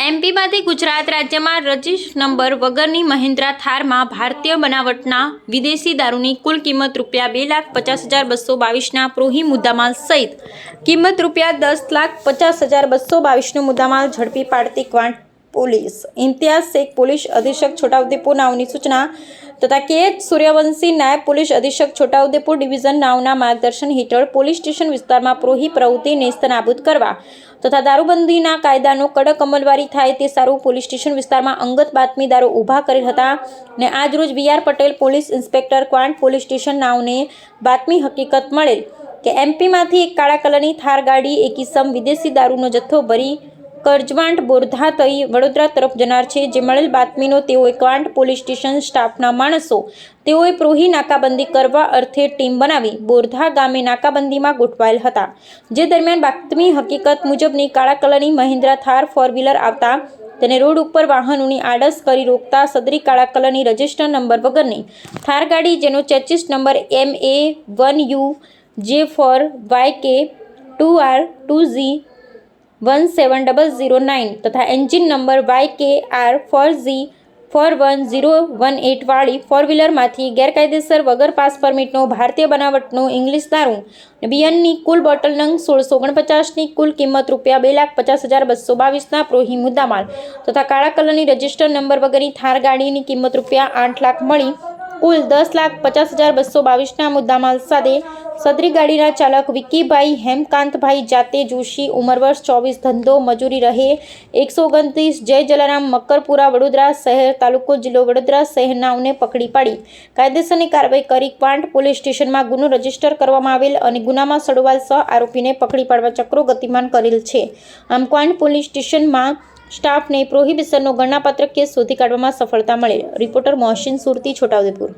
એમપીમાંથી ગુજરાત રાજ્યમાં રજિસ્ટ નંબર વગરની મહિન્દ્રા થારમાં ભારતીય બનાવટના વિદેશી દારૂની કુલ કિંમત રૂપિયા બે લાખ પચાસ હજાર બસો બાવીસના પ્રોહી મુદ્દામાલ સહિત કિંમત રૂપિયા દસ લાખ પચાસ હજાર બસો બાવીસનો મુદ્દામાલ ઝડપી પાડતી ક્વાંટ પોલીસ. ઇમ્તિયાઝ શેખ પોલીસ અધિક્ષક છોટાઉદેપુર નાવની સૂચના તથા કે સૂર્યવંશી નાયબ પોલીસ અધિક્ષક છોટાઉદેપુર ડિવિઝન નાવના માર્ગદર્શન હેઠળ પોલીસ સ્ટેશન વિસ્તારમાં પ્રોહી પ્રવૃત્તિ નેસ્તનાબૂદ કરવા તથા દારૂબંધીના કાયદાનો કડક અમલવારી થાય તે સારું પોલીસ સ્ટેશન વિસ્તારમાં અંગત બાતમીદારો ઊભા કરેલ હતા ને આજરોજ V. R. Patel police inspector Kwant police station નાવને બાતમી હકીકત મળેલ કે એમપીમાંથી એક કાળા કલરની થાર ગાડી, એક ઇસમ વિદેશી દારૂનો જથ્થો ભરી કરજવાંટ બોરધા થઈ વડોદરા તરફ જનાર છે. જે મળેલ બાતમીનો તેઓએ ક્વાંટ પોલીસ સ્ટેશન સ્ટાફના માણસો તેઓએ પ્રોહી નાકાબંધી કરવા અર્થે ટીમ બનાવી બોરધા ગામે નાકાબંધીમાં ગોઠવાયેલ હતા. જે દરમિયાન બાતમી હકીકત મુજબની કાળા કલરની મહિન્દ્રા થાર ફોર વ્હીલર આવતા તેને રોડ ઉપર વાહનોની આડસ કરી રોકતા સદરી કાળા કલરની રજિસ્ટર નંબર વગરની થાર ગાડી જેનો chassis number M A one U J four Y K two R two Z one seven double zero nine તથા engine number Y K R four Z four one zero one એટવાળી four વ્હીલરમાંથી ગેરકાયદેસર વગર pass પરમિટનો ભારતીય બનાવટનું English દારૂ બિયનની કુલ bottle નંગ સોળસો ઓગણપચાસની કુલ કિંમત રૂપિયા બે લાખ પચાસ હજાર બસો બાવીસના પ્રોહી મુદ્દામાલ તથા કાળા કલરની રજિસ્ટર નંબર વગરની થાર ગાડીની કિંમત રૂપિયા આઠ લાખ મળી. કુલ દસ લાખ પચાસ હજાર બસો બાવીસના મુદ્દામાલ સાથે સદરી ગાડીના ચાલક વિકીભાઈ હેમકાંતભાઈ જાતે જોશી, ઉંમર વર્ષ ચોવીસ, ધંધો મજૂરી રહે, એકસો ઓગણત્રીસ, જય જલારામ મકરપુરા વડોદરા શહેર, તાલુકો જિલ્લો વડોદરા શહેરનાઓને પકડી પાડી. કાયદેસરની કાર્યવાહી કરી ક્વાંટ પોલીસ સ્ટેશનમાં ગુનો રજિસ્ટર કરવામાં આવેલ અને ગુનામાં સડોવાલ સહ આરોપીને પકડી પાડવા ચક્રો ગતિમાન કરેલ છે. આમ, ક્વાંટ પોલીસ સ્ટેશનમાં સ્ટાફને પ્રોહિબિશનનો ગણનાપત્ર કેસ શોધી કાઢવામાં સફળતા મળી. રિપોર્ટર મોહસિન સુરતી છોટાઉદેપુર.